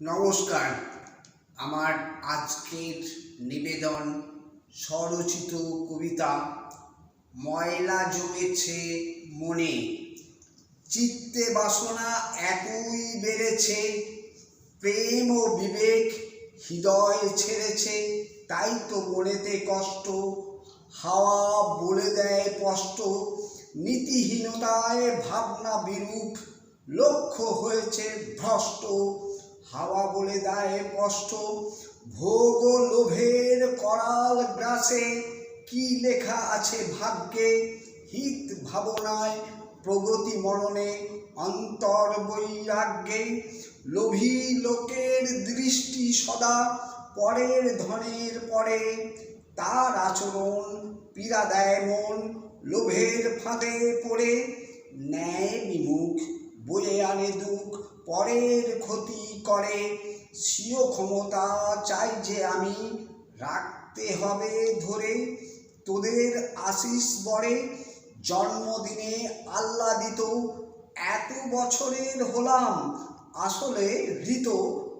নমস্কার। আমার আজকের নিবেদন স্বরচিত কবিতা ময়লা জমেছে মনে। চিত্তে বাসনা একই বেড়েছে, প্রেম ও বিবেক হৃদয় ছেড়েছে, তাই তো মনেতে কষ্ট। হাওয়া বলে দেয় স্পষ্ট, নীতিহীনতায় ভাবনা বিরূপ, লক্ষ্য হয়েছে ভ্রষ্ট। হাওয়া বলে দেয় স্পষ্ট ভোগ লোভের করাল গ্রাসে কি লেখা আছে ভাগ্যে? হিত ভাবনায় প্রগতি মরণে অন্তর বৈরাগ্যে। লোভী লোকের দৃষ্টি সদা পরের ধনের পরে। তার আচরণ পীড়া দেয় মন, লোভের ফাঁদে পড়ে। ন্যায় বিমুখ, বয়ে আনে দুঃখ। পরের ক্ষতি করে। স্বীয় ক্ষমতা চাই যে আমি। রাখতে হবে ধরে। তোদের আশিস বরে। জন্মদিনে আল্লাহ দিত এত বছরের হলাম। আসলে ঋত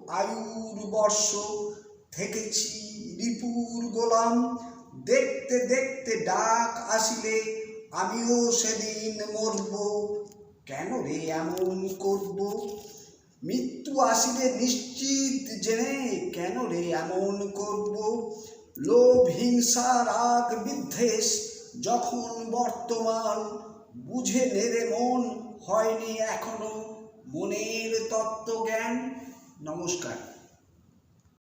আয়ুর বর্ষ থেকেছি রিপুর গোলাম। দেখতে দেখতে ডাক আসিলে, আমিও সেদিন মরব। কেন রে এমন করব? মৃত্যু আসিলে নিশ্চিত জেনে কেন রে এমন করব? লোভ, হিংসা, রাগ, বিদ্বেষ যখন বর্তমান বুঝে নেড়ে মন হয়নি এখনও মনের তত্ত্বজ্ঞান। নমস্কার।